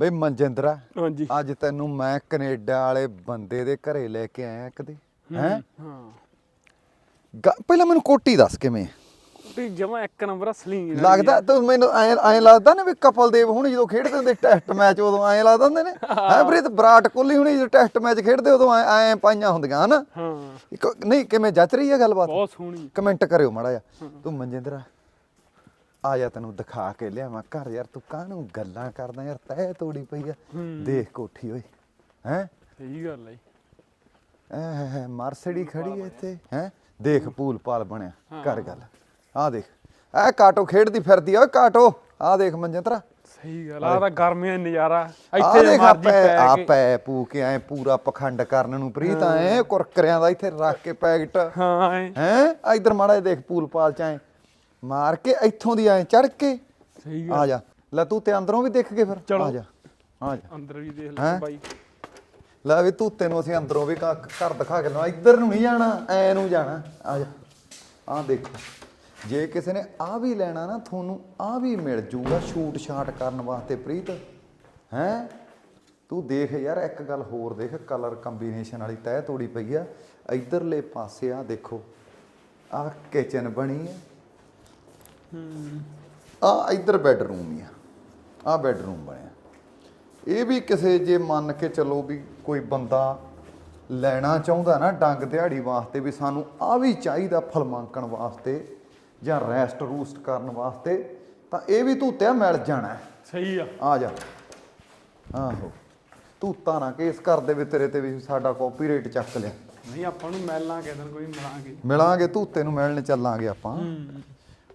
ਬਈ ਮਨਜਿੰਦਰਾ ਹਾਂਜੀ। ਅੱਜ ਤੈਨੂੰ ਮੈਂ ਕੈਨੇਡਾ ਵਾਲੇ ਬੰਦੇ ਦੇ ਘਰੇ ਲੈ ਕੇ ਆਇਆ ਕਦੇ ਹੈ ਹਾਂ? ਪਹਿਲਾਂ ਮੈਨੂੰ ਕੋਟੀ ਦੱਸ ਕਿਵੇਂ? ਤੇ ਜਮਾ ਇੱਕ ਨੰਬਰ ਅਸਲੀ ਲੱਗਦਾ ਤੂੰ ਮੈਨੂੰ ਐ ਐ ਲੱਗਦਾ ਨਾ ਵੀ ਕਪਲ ਦੇਵ ਹੁਣ ਜਦੋਂ ਖੇਡਦੇ ਹੁੰਦੇ ਟੈਸਟ ਮੈਚ ਉਦੋਂ ਐ ਲੱਗਦਾ ਹੁੰਦੇ ਨੇ। ਹੈ। ਪ੍ਰੀਤ ਵਿਰਾਟ ਕੋਹਲੀ ਹੁਣੀ ਜਦੋਂ ਟੈਸਟ ਮੈਚ ਖੇਡਦੇ ਉਦੋਂ ਐ ਐ ਪਾਈਆਂ ਹੁੰਦੀਆਂ ਹਨਾ? ਹਾਂ। ਨਹੀਂ ਕਿਵੇਂ ਜੱਚ ਰਹੀ ਹੈ ਗੱਲਬਾਤ? ਬਹੁਤ ਸੋਹਣੀ। ਕਮੈਂਟ ਕਰਿਓ ਮਾੜਾ ਜਿਹਾ। ਤੂੰ ਮਨਜਿੰਦਰਾ ਆ ਜਾ ਤੈਨੂੰ ਦਿਖਾ ਕੇ ਲਿਆਵਾਂ। ਘਰ ਯਾਰ ਤੂੰ ਕਾਹਨੂੰ ਗੱਲਾਂ ਕਰਦਾ ਯਾਰ ਤੈ ਤੋੜੀ ਪਈ ਆ। ਦੇਖ ਕੋਠੀ ਓਏ ਹੈ? ਸਹੀ ਗੱਲ ਹੈ ਐ ਮਰਸੜੀ ਖੜੀ ਐ ਇੱਥੇ ਹੈ? ਦੇਖ ਪੂਲ ਪਾਲ ਬਣਿਆ ਕਰ ਗੱਲ। ਆ ਦੇਖ ਐ ਕਾਟੋ ਖੇਡਦੀ ਫਿਰਦੀ ਆ ਓਏ ਕਾਟੋ। ਆ ਦੇਖ ਮਨਜਿੰਦਰਾ ਸਹੀ ਗੱਲ ਆ ਤਾਂ ਗਰਮੀਆਂ ਦਾ ਨਜ਼ਾਰਾ। ਆ ਇੱਥੇ ਮਰਜ਼ੀ ਪੈ ਕੇ। ਆਪੇ ਪੂ ਕੇ ਐ ਪੂਰਾ ਪਖੰਡ ਕਰਨ ਨੂੰ ਪ੍ਰੀਤ ਐ ਕੁਰਕਰਿਆਂ ਦਾ ਇੱਥੇ ਰੱਖ ਕੇ ਪੈਕਟ। ਹਾਂ। ਹੈ? ਇਧਰ ਮਾੜਾ ਦੇਖ ਪੂਲ ਪਾਲ ਚ ਐ ਮਾਰ ਕੇ ਇੱਥੋਂ ਦੀ ਐ ਚੜ ਕੇ। ਸਹੀ ਆ ਜਾ। ਲੈ ਤੂੰ ਤੇ ਅੰਦਰੋਂ ਵੀ ਦੇਖ ਕੇ ਫਿਰ। ਆ ਜਾ। ਆ ਜਾ। ਅੰਦਰ ਵੀ ਦੇਖ? ਲੈ ਬਾਈ। ਲੈ ਵੀ ਤੂੰ ਤੈਨੂੰ ਅਸੀਂ ਅੰਦਰੋਂ ਵੀ ਘਰ ਦਿਖਾ ਕੇ ਲਵਾ ਇੱਧਰ ਨੂੰ ਨਹੀਂ ਜਾਣਾ ਐ ਨੂੰ ਜਾਣਾ। ਆ ਜਾ। ਆ ਦੇਖੋ। ਜੇ ਕਿਸੇ ਨੇ ਆ ਵੀ ਲੈਣਾ ਨਾ ਤੁਹਾਨੂੰ ਆ ਵੀ ਮਿਲ ਜੂਗਾ ਸ਼ੂਟ ਸ਼ਾਟ ਕਰਨ ਵਾਸਤੇ ਪ੍ਰੀਤ। ਹੈ? ਤੂੰ ਦੇਖ ਯਾਰ ਇੱਕ ਗੱਲ ਹੋਰ ਦੇਖ ਕਲਰ ਕੰਬੀਨੇਸ਼ਨ ਵਾਲੀ ਤਹਿ ਤੋੜੀ ਪਈ ਆ। ਇਧਰਲੇ ਪਾਸੇ ਆ ਦੇਖੋ। ਆ ਕਿਚਨ ਬਣੀ ਹੈ ਆ ਇਧਰ ਬੈੱਡਰੂਮ ਹੀ ਆ। ਆ ਬੈੱਡਰੂਮ ਬਣਿਆ। ਇਹ ਵੀ ਕਿਸੇ ਜੇ ਮੰਨ ਕੇ ਚੱਲੋ ਵੀ ਕੋਈ ਬੰਦਾ ਲੈਣਾ ਚਾਹੁੰਦਾ ਨਾ ਡੰਗ ਦਿਹਾੜੀ ਵਾਸਤੇ ਵੀ ਸਾਨੂੰ ਆ ਵੀ ਚਾਹੀਦਾ ਫਲਮਾਂਕਣ ਵਾਸਤੇ ਜਾਂ ਰੈਸਟ ਰੂਸਟ ਕਰਨ ਵਾਸਤੇ ਤਾਂ ਇਹ ਵੀ ਧੂਤਿਆ ਮਿਲ ਜਾਣਾ। ਹੈ। ਸਹੀ ਆ। ਆ ਜਾ। ਆਹੋ। ਧੂਤਾ ਨਾ ਕੇਸ ਕਰ ਦੇਵੇ ਤੇਰੇ ਤੇ ਵੀ ਸਾਡਾ ਕਾਪੀਰਾਈਟ ਚੱਕ ਲਿਆ। ਨਹੀਂ ਆਪਾਂ ਨੂੰ ਮਿਲਣਾ ਕਿਸੇ ਦਿਨ ਕੋਈ ਮਿਲਾਂਗੇ। ਮਿਲਾਂਗੇ ਧੂਤੇ ਨੂੰ ਮਿਲਣ ਚੱਲਾਂਗੇ ਆਪਾਂ। ਹੂੰ।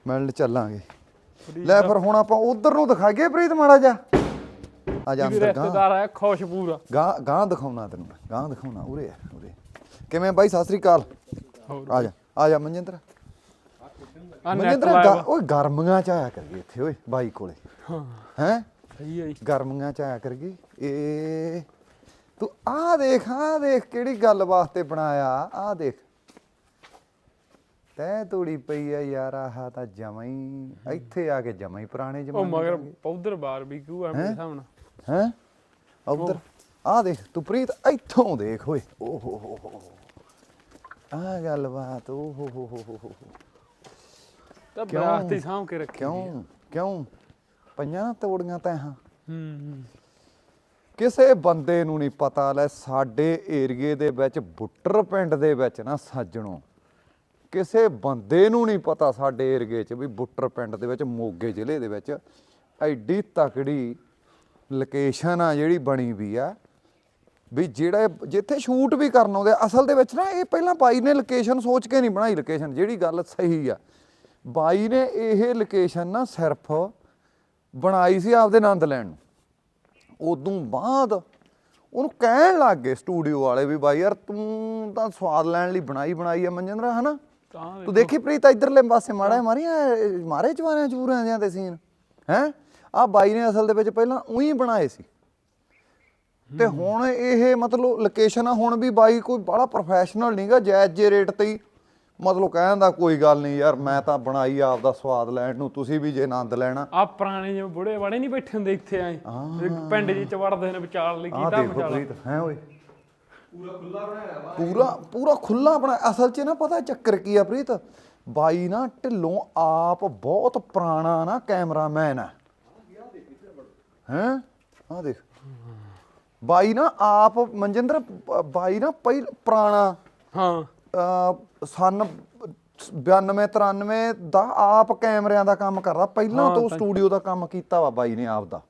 ਮਿਲਣ ਚੱਲਾਂਗੇ। ਲੈ ਫਿਰ ਹੁਣ ਆਪਾਂ ਉਧਰ ਨੂੰ ਦਿਖਾਈਏ ਪ੍ਰੀਤ ਮਾੜਾ ਜਾ ਆ ਜਾ ਅੰਦਰ ਗਾਂ ਰਿਸ਼ਤੇਦਾਰ ਆਇਆ ਖੁਸ਼ ਪੂਰਾ। ਗਾਂ ਗਾਂ ਦਿਖਾਉਣਾ ਤੈਨੂੰ ਮੈਂ, ਗਾਂ ਦਿਖਾਉਣਾ ਉਰੇ ਆ ਉਰੇ। ਕਿਵੇਂ ਬਾਈ ਸਤਿ ਸ੍ਰੀ ਅਕਾਲ। ਹੋਰ। ਆ ਜਾ ਆ ਜਾ ਮਨਜਿੰਦਰ। ਆ ਨੈਟ ਮਨਜਿੰਦਰ ਲਾਇਆ ਗਾ- ਓਏ ਗਰਮੀਆਂ ਚ ਆਇਆ ਕਰੀਏ ਇੱਥੇ ਓਏ ਬਾਈ ਕੋਲੇ। ਹਾਂ। ਹੈ? ਸਹੀ ਆ ਜੀ। ਗਰਮੀਆਂ ਚ ਆਇਆ ਕਰੀਏ। ਇਹ ਤੂੰ ਆਹ ਦੇਖ ਆਹ ਦੇਖ ਕਿਹੜੀ ਗੱਲ ਵਾਸਤੇ ਬਣਾਇਆ ਆਹ ਦੇਖ। ਤੈ ਤੋੜੀ ਪਈ ਆ ਯਾਰ ਆਹ ਤਾਂ ਜਮਾਂ ਹੀ ਇੱਥੇ ਆ ਕੇ ਜਮਾਂ ਹੀ ਪੁਰਾਣੇ ਉਹ ਜਮਾਨੇ ਮਗਰ ਉਧਰ ਬਾਰਬੀਕਿਊ ਆ ਮੇਰੇ ਹਿਸਾਬ ਨਾਲ ਹੈ? ਉਧਰ ਆ ਦੇਖ ਤੂੰ ਪ੍ਰੀਤ ਇੱਥੋਂ ਦੇਖ ਓਏ। ਓ ਹੋ ਹੋ ਹੋ। ਆ ਗੱਲ ਬਾਤ ਓ ਹੋ ਹੋ ਹੋ ਹੋ ਹੋ। ਤਾਂ ਕਿਉਂ? ਬਰਾਤ ਸਾਂਭ ਕੇ ਰੱਖੀ ਕਿਉਂ? ਕਿਉਂ? ਨਾ ਤੋੜੀਆਂ ਤੈਂ ਹਾਂ ਹੂੰ। ਕਿਸੇ ਬੰਦੇ ਨੂੰ ਨਹੀਂ ਪਤਾ ਲੈ ਸਾਡੇ ਏਰੀਏ ਦੇ ਵਿੱਚ ਬੁੱਟਰ ਪਿੰਡ ਦੇ ਵਿੱਚ ਨਾ ਸੱਜਣੋ। ਕਿਸੇ ਬੰਦੇ ਨੂੰ ਨਹੀਂ ਪਤਾ ਸਾਡੇ ਏਰੀਏ 'ਚ ਵੀ ਬੁੱਟਰ ਪਿੰਡ ਦੇ ਵਿੱਚ ਮੋਗੇ ਜ਼ਿਲ੍ਹੇ ਦੇ ਵਿੱਚ ਐਡੀ ਤਕੜੀ ਲੋਕੇਸ਼ਨ ਆ ਜਿਹੜੀ ਬਣੀ ਵੀ ਆ ਵੀ ਜਿਹੜਾ ਇਹ- ਜਿੱਥੇ ਸ਼ੂਟ ਵੀ ਕਰਨ ਆਉਂਦੇ ਆ, ਅਸਲ ਦੇ ਵਿੱਚ ਨਾ ਇਹ ਪਹਿਲਾਂ ਬਾਈ ਨੇ ਲੋਕੇਸ਼ਨ ਸੋਚ ਕੇ ਨਹੀਂ ਬਣਾਈ ਲੋਕੇਸ਼ਨ ਜਿਹੜੀ ਗੱਲ ਸਹੀ ਆ। ਬਾਈ ਨੇ ਇਹ ਲੋਕੇਸ਼ਨ ਨਾ ਸਿਰਫ ਬਣਾਈ ਸੀ ਆਪਦੇ ਆਨੰਦ ਲੈਣ ਨੂੰ। ਉਦੋਂ ਬਾਅਦ ਉਹਨੂੰ ਕਹਿਣ ਲੱਗ ਗਏ ਸਟੂਡੀਓ ਵਾਲੇ ਵੀ ਬਾਈ ਯਾਰ ਤੂੰ ਤਾਂ ਸਵਾਦ ਲੈਣ ਲਈ ਬਣਾਈ ਬਣਾਈ ਆ ਮਨਜਿੰਦਰਾ ਹਨਾ? ਤਾਂ ਦੇਖੀ ਪ੍ਰੀਤ ਇਧਰਲੇ ਪਾਸੇ ਮਾੜਾ ਮਾਰੀਆਂ ਮਾਰੇ ਚਵਾਰਿਆਂ ਚੂਰਿਆਂ ਜਿਆਂ ਤੇ ਸੀਨ? ਹੈ? ਆ ਬਾਈ ਨੇ ਅਸਲ ਦੇ ਵਿੱਚ ਪਹਿਲਾਂ ਉਹੀ ਬਣਾਏ ਸੀ। ਤੇ ਹੁਣ ਇਹ ਮਤਲਬ ਲੋਕੇਸ਼ਨ ਆ ਹੁਣ ਵੀ ਬਾਈ ਕੋਈ ਬੜਾ ਪ੍ਰੋਫੈਸ਼ਨਲ ਨਹੀਂਗਾ ਜਾਇਜ਼ ਜੇ ਰੇਟ ਤੇ ਹੀ। ਮਤਲਬ ਕਹਿਣ ਦਾ ਕੋਈ ਗੱਲ ਨਹੀਂ ਯਾਰ ਮੈਂ ਤਾਂ ਬਣਾਈ ਆਪਦਾ ਸਵਾਦ ਲੈਣ ਨੂੰ ਤੁਸੀਂ ਵੀ ਜੇ ਆਨੰਦ ਲੈਣਾ। ਆ ਪੁਰਾਣੇ ਜਿਵੇਂ ਬੁੜੇ ਬਾੜੇ ਨਹੀਂ ਬੈਠੇ ਹੁੰਦੇ ਇੱਥੇ ਆਏ ਪਿੰਡ ਜੀ ਚ ਵੜਦੇ ਨੇ ਵਿਚਾਰ ਲਈ ਕੀਤਾ ਵਿਚਾਰ। ਹੈ ਓਏ? ਪੂਰਾ ਖੁੱਲਾ ਬਣਾਇਆ ਪੂਰਾ ਪੂਰਾ ਖੁੱਲਾ ਬਣਾਇਆ ਅਸਲ 'ਚ ਨਾ ਪਤਾ ਚੱਕਰ ਕੀ ਆ ਪ੍ਰੀਤ? ਬਾਈ ਨਾ ਢਿੱਲੋਂ ਆਪ ਬਹੁਤ ਪੁਰਾਣਾ ਨਾ ਕੈਮਰਾਮੈਨ ਹੈ ਹੈ? ਆ ਦੇਖ। ਬਾਈ ਨਾ ਆਪ ਮਨਜਿੰਦਰ ਬ- ਬਾਈ ਨਾ ਪਹਿਲ ਪੁਰਾਣਾ। ਹਾਂ। ਅਹ ਸਨ 92 93 ਦਾ ਆਪ ਕੈਮਰਿਆਂ ਦਾ ਕੰਮ ਕਰਦਾ। ਪਹਿਲਾਂ ਤੋਂ ਸਟੂਡੀਓ ਦਾ ਕੰਮ ਕੀਤਾ ਵਾ ਬਾਈ ਨੇ ਆਪ ਦਾ।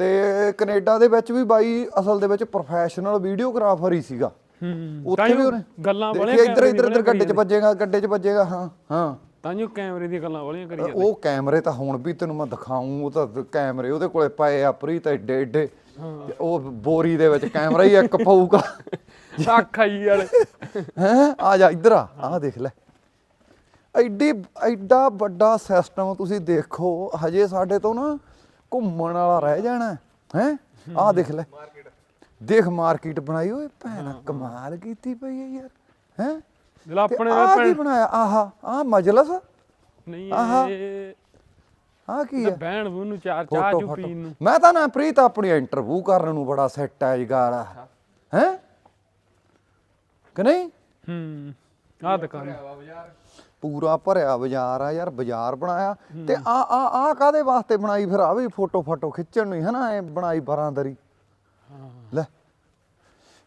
ਤੇ ਕੈਨੇਡਾ ਦੇ ਵਿੱਚ ਵੀ ਬਾਈ ਅਸਲ ਦੇ ਵਿੱਚ ਪ੍ਰੋਫੈਸ਼ਨਲ ਵੀਡੀਓਗ੍ਰਾਫਰ ਹੀ ਸੀਗਾ। ਹੂੰ ਉੱਥੇ ਵੀ ਉਹਨੇ ਗੱਲਾਂ ਵਾਲੀਆਂ ਇੱਧਰ ਇੱਧਰ ਇੱਧਰ ਗੱਡੇ 'ਚ ਵੱਜੇਗਾ ਗੱਡੇ 'ਚ ਵੱਜੇਗਾ ਹਾਂ ਹਾਂ। ਤਾਂ ਜੋ ਕੈਮਰੇ ਦੀਆਂ ਗੱਲਾਂ ਵਾਲੀਆਂ ਕਰੀ ਜਾਂਦੇ ਉਹ ਕੈਮਰੇ ਤਾਂ ਹੁਣ ਵੀ ਤੈਨੂੰ ਮੈਂ ਦਿਖਾਉਂ ਉਹ ਤਾਂ ਕੈਮਰੇ ਉਹਦੇ ਕੋਲੇ ਪਏ ਆ ਪ੍ਰੀਤ ਏਡੇ ਏਡੇ ਤੇ ਉਹ ਬੋਰੀ ਦੇ ਵਿੱਚ ਕੈਮਰਾ ਹੀ ਇੱਕ ਪਊਗਾ। ਅੱਖ ਆਈ ਵਾਲੇ। ਹੈਂ? ਆ ਜਾ ਇੱਧਰ ਆ ਆਹ ਦੇਖ ਲੈ। ਐਡੀ ਐਡਾ ਵੱਡਾ ਸਿਸਟਮ ਤੁਸੀਂ ਦੇਖੋ ਹਜੇ ਸਾਡੇ ਤੋਂ ਨਾ ਘੁੰਮਣ ਵਾਲਾ ਰਹਿ ਜਾਣਾ ਹੈ ਆਹ ਦੇਖ ਲੈ। ਦੇਖ ਮਾਰਕੀਟ ਬਣਾਈ ਓਏ ਭੈਣਾ ਕਮਾਲ ਕੀਤੀ ਪਈ ਹੈ ਯਾਰ ਹੈ? ਜਿਹੜਾ ਆਪਣੇ ਆ ਦਾ ਕੀ ਪਿੰਡ ਬਣਾਇਆ? ਆਹਾ ਆ ਮਜਲਸ? ਨਹੀਂ ਆਹਾ। ਇਹ ਆ ਕੀ ਹੈ? ਬਹਿਣ ਬੂ ਨੂੰ ਚਾਰ ਚਾਹ ਚੂ ਪੀਣ ਨੂੰ। ਮੈਂ ਤਾਂ ਨਾ ਪ੍ਰੀਤ ਆਪਣੀ ਇੰਟਰਵਿਊ ਕਰਨ ਨੂੰ ਬੜਾ ਸੈੱਟ ਹੈ ਜਗਾਲ ਹੈ? ਕਿ ਨਹੀਂ? ਹੂੰ ਆਹ ਦੁਕਾਨ ਪੂਰਾ ਭਰਿਆ ਬਾਜ਼ਾਰ ਆ ਯਾਰ ਬਾਜ਼ਾਰ ਬਣਾਇਆ। ਤੇ ਆ ਆ ਆ ਕਾਦੇ ਵਾਸਤੇ ਬਣਾਈ ਫਿਰ? ਆ ਵੀ ਫੋਟੋ ਫੋਟੋ ਖਿੱਚਣ ਨੂੰ ਹੀ ਹੈ ਨਾ ਐ ਬਣਾਈ ਬਰਾਂਦਰੀ। ਲੈ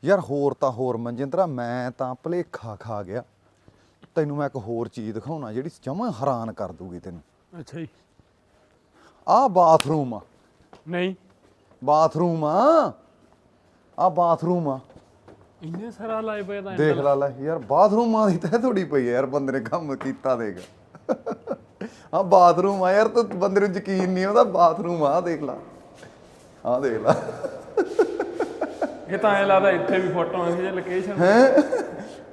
ਯਾਰ ਹੋਰ ਤਾਂ ਹੋਰ ਮਨਜਿੰਦਰਾ ਮੈਂ ਤਾਂ ਭਲੇਖਾ ਖਾ ਗਿਆ। ਤੈਨੂੰ ਮੈਂ ਇੱਕ ਹੋਰ ਚੀਜ਼ ਦਿਖਾਉਣਾ ਜਿਹੜੀ ਜਮਾਂ ਹੈਰਾਨ ਕਰ ਦੂਗੀ ਤੈਨੂੰ। ਅੱਛਾ ਜੀ। ਆਹ ਬਾਥਰੂਮ ਆ। ਨਹੀਂ। ਬਾਥਰੂਮ ਆ। ਆ ਬਾਥਰੂਮ ਆ। ਇੰਨੇ ਸਾਰਾ ਲਾਏ ਪਏ ਤਾਂ ਦੇਖ ਲਾ ਲੈ ਯਾਰ ਬਾਥਰੂਮਾਂ ਦੀ ਤੈ ਥੋੜੀ ਪਈ ਹੈ ਯਾਰ ਬੰਦੇ ਨੇ ਕੰਮ ਕੀਤਾ ਦੇਖ। ਆ ਬਾਥਰੂਮ ਆ ਯਾਰ ਤੂੰ ਬੰਦੇ ਨੂੰ ਯਕੀਨ ਨਹੀਂ ਆਉਂਦਾ ਬਾਥਰੂਮ ਆ ਦੇਖ ਲਾ। ਆ ਦੇਖ ਲਾ। ਇਹ ਤਾਂ ਐ ਲੱਗਦਾ ਇੱਥੇ ਵੀ ਫੋਟੋ ਆਉਂਦੀ ਜੇ ਲੋਕੇਸ਼ਨ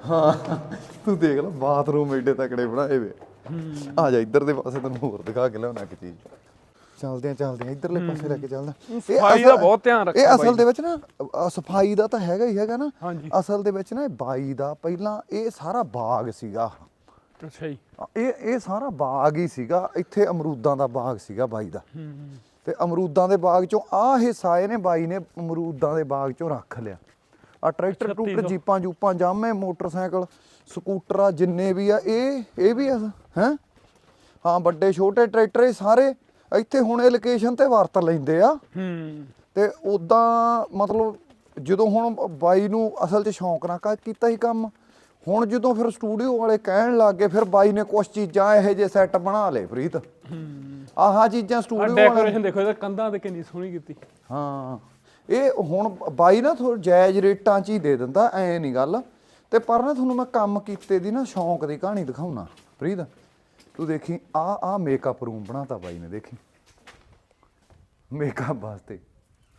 ਹਾਂ? ਤੂੰ ਦੇਖ ਲੈ ਬਾਥਰੂਮ ਏਡੇ ਤਕੜੇ ਬਣਾਏ ਵੇ। ਆ ਜਾ ਇੱਧਰ ਦੇ ਪਾਸੇ ਤੈਨੂੰ ਹੋਰ ਦਿਖਾ ਕੇ ਲਿਆਉਣਾ ਇੱਕ ਚੀਜ਼। ਚੱਲਦੇ ਆ ਚੱਲਦੇ ਆ। ਇੱਧਰਲੇ ਪਾਸੇ ਲੈ ਕੇ ਚੱਲਦਾ ਸਫ਼ਾਈ ਦਾ ਬਹੁਤ ਧਿਆਨ ਰੱਖਿਆ ਇਹ ਅਸਲ ਦੇ ਵਿੱਚ ਨਾ ਅ, ਸਫ਼ਾਈ ਦਾ ਤਾਂ ਹੈਗਾ ਹੀ ਹੈਗਾ ਨਾ। ਹਾਂਜੀ। ਅਸਲ ਦੇ ਵਿੱਚ ਨਾ ਇਹ ਬਾਈ ਦਾ ਪਹਿਲਾਂ ਇਹ ਸਾਰਾ ਬਾਗ ਸੀਗਾ। ਅੱਛਾ ਜੀ। ਇਹ ਇਹ ਸਾਰਾ ਬਾਗ ਹੀ ਸੀਗਾ। ਇੱਥੇ ਅਮਰੂਦਾਂ ਦਾ ਬਾਗ ਸੀਗਾ ਬਾਈ ਦਾ। ਹੂੰ ਤੇ ਅਮਰੂਦਾਂ ਦੇ ਬਾਗ ਚੋਂ ਆਹ ਹਿੱਸਾ ਇਹਨੇ ਬਾਈ ਨੇ ਅਮਰੂਦਾਂ ਦੇ ਬਾਗ ਚੋਂ ਰੱਖ ਲਿਆ। ਆ ਟਰੈਕਟਰ 3600 ਜੀਪਾਂ ਜੂਪਾਂ ਜਾਮੇ ਮੋਟਰਸਾਈਕਲ ਸਕੂਟਰ ਜਿੰਨੇ ਵੀ ਆ ਇਹ ਇਹ ਵੀ ਆ ਹੈ? ਹਾਂ ਵੱਡੇ ਛੋਟੇ ਟਰੈਕਟਰ ਇਹ ਸਾਰੇ ਇੱਥੇ ਹੁਣ ਇਹ ਲੋਕੇਸ਼ਨ ਤੇ ਵਰਤ ਲੈਂਦੇ ਆ। ਹੂੰ। ਤੇ ਉਦਾਂ ਮਤਲਬ ਜਦੋਂ ਹੁਣ ਬਾਈ ਨੂੰ ਅਸਲ 'ਚ ਸ਼ੌਂਕ ਕ- ਕੀਤਾ ਹੀ ਕੰਮ ਹੁਣ ਜਦੋਂ ਫਿਰ ਸਟੂਡੀਓ ਵਾਲੇ ਕਹਿਣ ਲੱਗੇ ਫਿਰ ਬਾਈ ਨੇ ਕੁਝ ਚੀਜ਼ਾਂ ਇਹੋ ਜਿਹੇ ਸੈੱਟ ਬਣਾ ਲਏ ਪ੍ਰੀਤ। ਹੂੰ। ਆਹਾਂ ਚੀਜ਼ਾਂ ਸਟੂਡੀਓ ਵਾਲੇ ਡੈਕੋਰੇਸ਼ਨ ਦੇਖੋ ਇਹਦਾ ਕੰਧਾਂ ਤੇ ਕਿੰਨੀ ਸੋਹਣੀ ਕੀਤੀ। ਹਾਂ ਇਹ ਹੁਣ ਬਾਈ ਨਾ ਥੋੜਾ ਜਾਇਜ਼ ਰੇਟਾਂ 'ਚ ਹੀ ਦੇ ਦਿੰਦਾ ਐ ਨਹੀਂ ਗੱਲ। ਤੇ ਪਰ ਨਾ ਤੁਹਾਨੂੰ ਮੈਂ ਕੰਮ ਕੀਤੇ ਦੀ ਨਾ ਸ਼ੌਂਕ ਦੀ ਕਹਾਣੀ ਦਿਖਾਉਣਾ ਪ੍ਰੀਤ। ਤੂੰ ਦੇਖੀ ਆ ਆ ਮੇਕਅਪ ਰੂਮ ਬਣਾਤਾ ਬਾਈ ਨੇ ਦੇਖੀ? ਮੇਕਅਪ ਵਾਸਤੇ।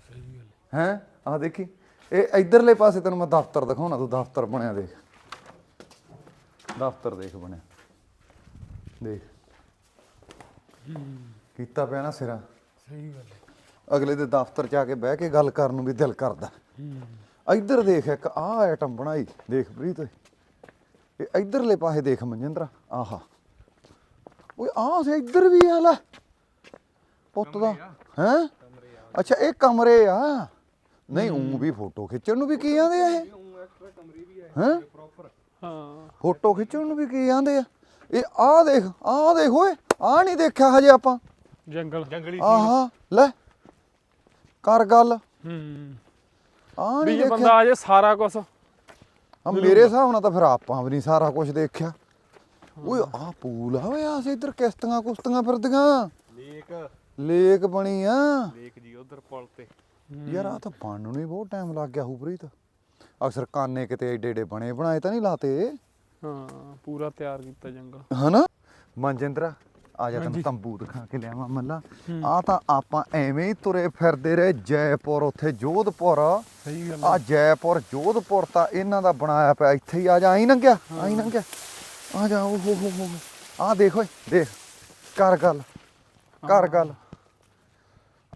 ਸਹੀ ਗੱਲ ਹੈ? ਆ ਦੇਖੀ ਇਹ ਇਧਰਲੇ ਪਾਸੇ ਤੈਨੂੰ ਮੈਂ ਦਫ਼ਤਰ ਦਿਖਾਉਣਾ ਤੂੰ ਦਫ਼ਤਰ ਬਣਿਆ ਦੇਖ। ਦਫ਼ਤਰ ਦੇਖ ਬਣਿਆ। ਦੇਖ। ਕੀਤਾ ਪਿਆ ਨਾ ਸਿਰਾ। ਸਹੀ ਗੱਲ ਅਗਲੇ ਦੇ ਦਫ਼ਤਰ ਚ ਆ ਕੇ ਬਹਿ ਕੇ ਗੱਲ ਕਰਨ ਨੂੰ ਵੀ ਦਿਲ ਕਰਦਾ। ਇੱਧਰ ਦੇਖ ਇੱਕ ਆਹ ਆਈਟਮ ਬਣਾਈ। ਦੇਖ ਪ੍ਰੀਤ। ਇਹ ਇਧਰਲੇ ਪਾਸੇ ਦੇਖ ਮਨਜਿੰਦਰਾ। ਆਹਾ। ਓਏ ਆਹ ਸੇ ਇੱਧਰ ਵੀ ਆ ਲੈ। ਪੁੱਤ ਦਾ ਹੈ? ਅੱਛਾ ਇਹ ਕਮਰੇ ਆ। ਨਹੀਂ ਉਹ ਵੀ ਫੋਟੋ ਖਿੱਚਣ ਨੂੰ ਵੀ ਕੀ ਆਂਦੇ ਆ ਇਹ? ਹੈ? ਹਾਂ। ਫੋਟੋ ਖਿੱਚਣ ਨੂੰ ਵੀ ਕੀ ਆਂਦੇ ਆ? ਇਹ ਆਹ ਦੇਖ ਆਹ ਦੇਖ ਓਏ ਆਹ ਨਹੀਂ ਦੇਖਿਆ ਹਜੇ ਆਪਾਂ। ਜੰਗਲ। ਜੰਗਲੀ ਆਹਾ ਲੈ। ਕਰ ਗੱਲ। ਹੂੰ। ਆਹ ਵੀ ਨਹੀਂ ਦੇਖਿਆ। ਬੰਦਾ ਆ ਜੇ ਸਾਰਾ ਕੁਝ ਆ ਮੇਰੇ ਹਿਸਾਬ ਨਾਲ ਤਾਂ ਫਿਰ ਆਪਾਂ ਵੀ ਨਹੀਂ ਸਾਰਾ ਕੁਝ ਦੇਖਿਆ। ਓਏ ਆਹ ਪੂਲ ਆ ਓਏ ਆਹ ਇੱਧਰ ਕਿਸ਼ਤੀਆਂ ਕੁਸ਼ਤੀਆਂ ਫਿਰਦੀਆਂ। ਲੇਕ। ਲੇਕ ਬਣੀ ਆ। ਲੇਕ ਜੀ ਉਧਰ ਪੁਲ ਤੇ। ਯਾਰ ਆ ਤਾਂ ਬਣਨ ਨੂੰ ਹੀ ਬਹੁਤ ਟਾਈਮ ਲੱਗ ਗਿਆ ਹੂਪ੍ਰੀਤ। ਅਕਸਰ ਕਾਨੇ ਕਿਤੇ ਏਡੇ ਏਡੇ ਬਣੇ ਬਣਾਏ ਤਾਂ ਨਹੀਂ ਲਾਤੇ। ਹਾਂ ਪੂਰਾ ਤਿਆਰ ਕੀਤਾ ਜੰਗਲ। ਹਨਾ? ਮਨਜਿੰਦਰਾ ਆ ਜਾ ਤੈਨੂੰ ਤੰਬੂ ਦਿਖਾ ਕੇ ਲਿਆਵਾਂ ਮੱਲਾ। ਆ ਤਾਂ ਆਪਾਂ ਐਵੇਂ ਹੀ ਤੁਰੇ ਫਿਰਦੇ ਰਹੇ ਜੈਪੁਰ ਉੱਥੇ ਜੋਧਪੁਰ। ਸਹੀ ਗੱਲ ਆ। ਜੈਪੁਰ ਜੋਧਪੁਰ ਤਾਂ ਇਹਨਾਂ ਦਾ ਬਣਾਇਆ ਪਿਆ ਇੱਥੇ ਹੀ ਆ ਜਾ ਆਈ ਲੰਘਿਆ ਆਈ ਲੰਘਿਆ। ਆ ਜਾ ਓ ਹੋ ਹੋ ਹੋ ਆ ਦੇਖ ਓਏ ਦੇਖ। ਕਰ ਗੱਲ ਕਰ ਗੱਲ।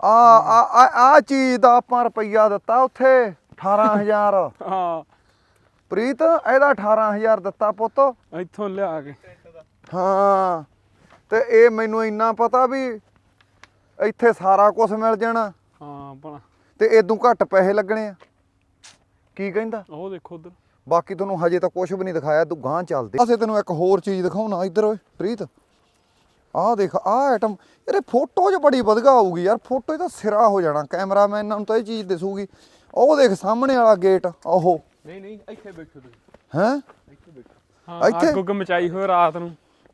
ਆ ਆ ਆ- ਆ ਚੀਜ਼ ਦਾ ਆਪਾਂ ਰੁਪਈਆ ਦਿੱਤਾ ਉੱਥੇ 18000 ਹਾਂ। ਪ੍ਰੀਤ ਇਹਦਾ 18000 ਦਿੱਤਾ ਪੁੱਤ। ਇੱਥੋਂ ਲਿਆ ਕੇ। ਹਾਂ। ਤੇ ਇਹ ਮੈਨੂੰ ਇੰਨਾ ਪਤਾ ਵੀ ਇੱਥੇ ਸਾਰਾ ਕੁਝ ਮਿਲ ਜਾਣਾ। ਹਾਂ ਤੇ ਇਦੋਂ ਘੱਟ ਪੈਸੇ ਲੱਗਣੇ ਆ। ਕੀ ਕਹਿੰਦਾ? ਉਹ ਦੇਖੋ ਉਧਰ। ਬਾਕੀ ਤੁਹਾਨੂੰ ਹਜੇ ਤਾਂ ਕੁਝ ਵੀ ਨਹੀਂ ਦਿਖਾਇਆ ਤੂੰ ਗਾਂ ਚੱਲਦੇ। ਅਸੀਂ ਤੈਨੂੰ ਇੱਕ ਹੋਰ ਚੀਜ਼ ਦਿਖਾਉਣਾ ਇੱਧਰ ਓਏ ਪ੍ਰੀਤ। ਆਹ ਦੇਖ ਆਹ ਆਈਟਮ ਇਹਦੇ ਫੋਟੋ 'ਚ ਬੜੀ ਵਧੀਆ ਆਊਗੀ ਯਾਰ ਫੋਟੋ 'ਚ ਤਾਂ ਸਿਰਾ ਹੋ ਜਾਣਾ ਕੈਮਰਾਮੈਨ ਨੂੰ ਤਾਂ ਇਹ ਚੀਜ਼ ਦਿਸੂਗੀ। ਉਹ ਦੇਖ ਸਾਹਮਣੇ ਵਾਲਾ ਗੇਟ ਓਹੋ ਨਹੀਂ ਨਹੀਂ ਇੱਥੇ ਬੈਠੋ ਤੁਸੀਂ। ਹੈ? ਇੱਥੇ ਬੈਠੋ। ਹਾਂ ਇੱਥੇ? ਅੱਗ ਉੱਗ ਮਚਾਈ ਹੋਏ ਰਾਤ ਨੂੰ।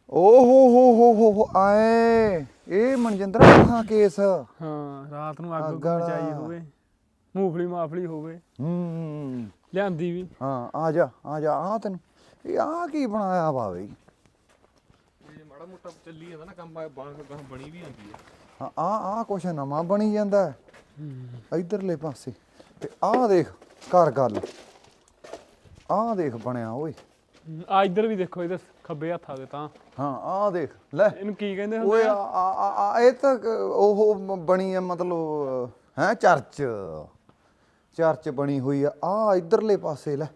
ਓ ਹੋ ਹੋ ਹੋ ਹੋ ਆਏ। ਇਹ ਮਨਜਿੰਦਰ ਕੇਸ ਹਾਂ ਰਾਤ ਨੂੰ ਅੱਗ। ਮਚਾਈ ਹੋਵੇ ਮੂੰਗਫਲੀ ਮਾਫਲੀ ਹੋਵੇ ਹੂੰ। ਲਿਆਂਦੀ ਵੀ। ਹਾਂ ਆ ਜਾ ਆ ਜਾ ਆ ਤੈਨੂੰ। ਇਹ ਆ ਕੀ ਬਣਾਇਆ ਵਾ ਬਈ? ਇਹ ਮਾੜਾ ਮੋਟਾ ਚੱਲੀ ਜਾਂਦਾ ਨਾ ਕੰਮ ਆ ਬਣ ਗਾਹ ਬਣੀ ਵੀ ਹੁੰਦੀ ਹੈ ਹਾਂ ਆ ਆ ਕੁਛ ਨਵਾਂ ਬਣੀ ਜਾਂਦਾ ਹੈ। ਇਧਰਲੇ ਪਾਸੇ। ਤੇ ਆਹ ਦੇਖ ਕਰ ਗੱਲ। ਆਹ ਦੇਖ ਬਣਿਆ ਓਏ। ਆ ਇੱਧਰ ਵੀ ਦੇਖੋ ਇਹਦੇ ਖੱਬੇ ਹੱਥਾਂ ਦੇ ਤਾਂ। ਹਾਂ ਆਹ ਦੇਖ ਲੈ। ਇਹਨੂੰ ਕੀ ਕਹਿੰਦੇ ਓਏ ਹੁੰਦੇ ਆ ਆ? ਆ- ਆ- ਆ ਇਹ ਤਾਂ ਉਹ ਬਣੀ ਆ ਮਤਲਬ ਹੈ ਚਰਚ। ਚਰਚ ਬਣੀ ਹੋਈ ਆ। ਆ ਇਧਰਲੇ ਪਾਸੇ ਲੈ।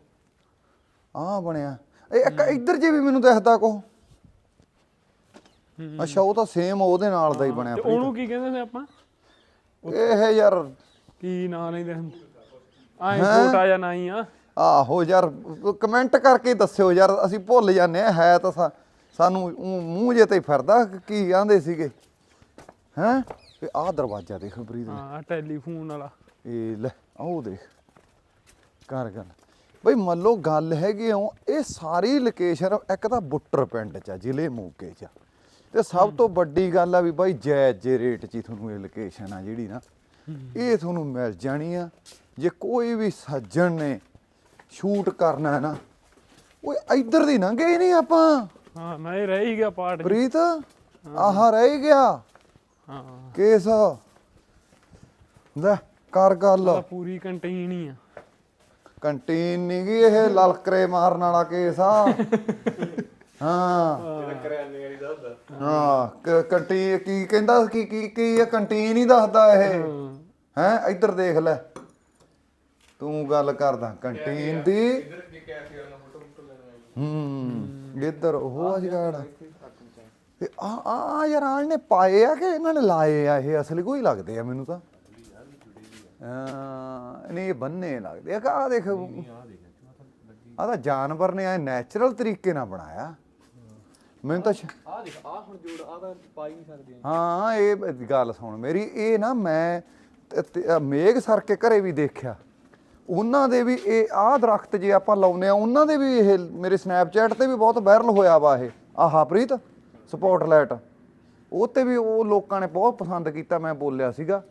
ਆ ਬਣਿਆ। ਇਹ ਇੱਕ ਇੱਧਰ ਜੇ ਵੀ ਮੈਨੂੰ ਦਿਖਦਾ ਕੋ ਅੱਛਾ ਉਹ ਤਾਂ ਸੇਮ ਉਹਦੇ ਨਾਲ ਦਾ ਹੀ ਬਣਿਆ ਤੇ ਉਹਨੂੰ ਕੀ ਕਹਿੰਦੇ ਨੇ ਆਪਾਂ? ਇਹ ਯਾਰ ਕੀ ਨਾਂ ਲੈਂਦੇ ਹਨ? ਆਏ ਛੋਟਾ ਜਿਹਾ ਨਾਂ ਹੀ ਆ? ਆਹੋ ਯਾਰ ਕਮੈਂਟ ਕਰਕੇ ਦੱਸਿਓ ਯਾਰ ਅਸੀਂ ਭੁੱਲ ਜਾਂਦੇ ਆ ਹੈ ਤਾਂ ਸਾਨੂੰ ਮੂੰਹ ਜੇ ਤੇ ਫਿਰਦਾ ਕਿ ਕੀ ਆਂਦੇ ਸੀਗੇ? ਹੈਂ? ਤੇ ਆਹ ਦਰਵਾਜ਼ਾ ਦੇਖ ਪ੍ਰੀਤ ਹਾਂ ਟੈਲੀਫੋਨ ਵਾਲਾ। ਇਹ ਲੈ ਆਹ ਦੇਖ ਕਰ ਗੱਲ। ਬਈ ਮੰਨ ਲਓ ਗੱਲ ਹੈਗੀ ਆ ਇਹ ਸਾਰੀ ਲੋਕੇਸ਼ਨ ਇੱਕ ਤਾਂ ਬੁੱਟਰ ਪਿੰਡ ਚ ਆ ਜ਼ਿਲ੍ਹੇ ਮੋਗੇ ਚ। ਤੇ ਸਭ ਤੋਂ ਵੱਡੀ ਗੱਲ ਆ ਵੀ ਬਾਈ ਜਾਇਜ਼ ਜੇ ਰੇਟ 'ਚ ਹੀ ਤੁਹਾਨੂੰ ਇਹ ਲੋਕੇਸ਼ਨ ਆ ਜਿਹੜੀ ਨਾ ਇਹ ਤੁਹਾਨੂੰ ਮਿਲ ਜਾਣੀ ਆ। ਜੇ ਕੋਈ ਵੀ ਸੱਜਣ ਨੇ ਸ਼ੂਟ ਕਰਨਾ ਹੈ ਨਾ ਓਏ ਇੱਧਰ ਦੀ ਲੰਘੇ ਹੀ ਨਹੀਂ ਆਪਾਂ। ਹਾਂ ਨਾ ਇਹ ਰਹਿ ਹੀ ਗਿਆ ਪਾਰਟ ਪ੍ਰੀਤ ਆਹ ਰਹਿ ਗਿਆ। ਹਾਂ। ਕੇਸ ਲੈ ਕਰ ਗੱਲ। ਤਾਂ ਪੂਰੀ ਕੰਟੀਨ ਹੀ ਆ। ਕੰਟੀਨ ਨਹੀਂ ਗਈ ਇਹ ਲਲਕਰੇ ਮਾਰਨ ਵਾਲਾ ਕੇਸ ਆ। ਹਾਂ। ਕਰਿਆਨੇ ਵਾਲੀ ਦਾ ਹੁੰਦਾ ਹਾਂ ਕੰਟੀਨ ਕੀ ਕਹਿੰਦਾ ਕੀ ਕੀ ਕੀ ਆ ਕੰਟੀਨ ਹੀ ਦੱਸਦਾ ਇਹ। ਹੈ। ਇੱਧਰ ਦੇਖ ਲੈ। ਤੂੰ ਗੱਲ ਕਰਦਾ ਕੰਟੀਨ ਦੀ। ਇਧਰ ਕੀ ਕੈਫੇ ਵਾਲਾ ਫੋਟੋ ਫੋਟੋ ਲੈਣਾ ਹੂੰ ਇੱਧਰ ਉਹ ਅਜਗਾੜ ਤੇ ਆ ਆ ਯਾਰ ਆਣ ਨੇ ਪਾਏ ਆ ਕਿ ਇਹਨਾਂ ਨੇ ਲਾਏ ਆ? ਇਹ ਅਸਲੀ ਕੋਈ ਲੱਗਦੇ ਆ ਮੈਨੂੰ ਤਾਂ। ਨਹੀਂ ਇਹ ਬੰਨੇ ਲੱਗਦੇ ਆ ਆ ਦੇਖ। ਆ ਤਾਂ ਜਾਨਵਰ ਨੇ ਐ ਨੈਚੁਰਲ ਤਰੀਕੇ ਨਾਲ ਬਣਾਇਆ। ਮੈਨੂੰ ਤਾਂ ਆ ਦੇਖ ਆ ਹੁਣ ਜੋੜ ਆ ਤਾਂ ਪਾ ਹੀ ਨਹੀਂ ਸਕਦੇ ਹਾਂ ਇਹ ਗੱਲ ਸੁਣ ਮੇਰੀ ਇਹ ਨਾ ਮੈਂ ਮੇਘ ਸਰ ਕੇ ਘਰੇ ਵੀ ਦੇਖਿਆ। ਉਹਨਾਂ ਦੇ ਵੀ ਇਹ ਆਹ ਦਰਖਤ ਜੇ ਆਪਾਂ ਲਾਉਨੇ ਆ ਉਹਨਾਂ ਦੇ ਵੀ ਇਹ ਮੇਰੇ ਸਨੈਪਚੈਟ ਤੇ ਵੀ ਬਹੁਤ ਵਾਇਰਲ ਹੋਇਆ ਵਾ ਇਹ। ਆਹ ਪ੍ਰੀਤ ਸਪੌਟਲਾਈਟ ਉਹ ਤੇ ਵੀ ਉਹ ਲੋਕਾਂ ਨੇ ਬਹੁਤ ਪਸੰਦ ਕੀਤਾ ਮੈਂ ਬੋਲਿਆ ਸੀਗਾ।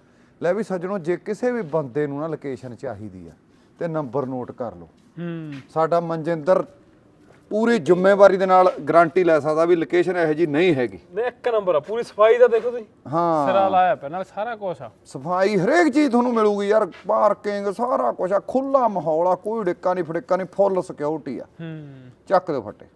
ਲੈ ਵੀ ਸੱਜਣੋ ਜੇ ਕਿਸੇ ਵੀ ਬੰਦੇ ਨੂੰ ਨਾ ਲੋਕੇਸ਼ਨ ਚਾਹੀਦੀ ਆ ਤੇ ਨੰਬਰ ਨੋਟ ਕਰ ਲਓ। ਹੂੰ। ਸਾਡਾ ਮਨਜਿੰਦਰ ਪੂਰੀ ਜ਼ਿੰਮੇਵਾਰੀ ਦੇ ਨਾਲ ਗਾਰੰਟੀ ਲੈ ਸਕਦਾ ਵੀ ਲੋਕੇਸ਼ਨ ਇਹੋ ਜੀ ਨਹੀਂ ਹੈਗੀ। ਨੇ ਇੱਕ ਨੰਬਰ ਆ ਪੂਰੀ ਸਫ਼ਾਈ ਦਾ ਦੇਖੋ ਤੁਸੀਂ। ਹਾਂ। ਸਿਰਾ ਲਾਇਆ ਪਿਆ ਨਾਲ ਸਾਰਾ ਕੁਝ ਆ। ਸਫ਼ਾਈ ਹਰੇਕ ਚੀਜ਼ ਤੁਹਾਨੂੰ ਮਿਲੂਗੀ ਯਾਰ ਪਾਰਕਿੰਗ ਸਾਰਾ ਕੁਝ ਆ ਖੁੱਲਾ ਮਾਹੌਲ ਆ ਕੋਈ ਡਿੱਕਾ ਨਹੀਂ ਫੜਿੱਕਾ ਨਹੀਂ ਫੁੱਲ ਸਿਕਿਉਰਿਟੀ ਆ। ਹੂੰ। ਚੱਕ ਦੇ ਫੱਟੇ।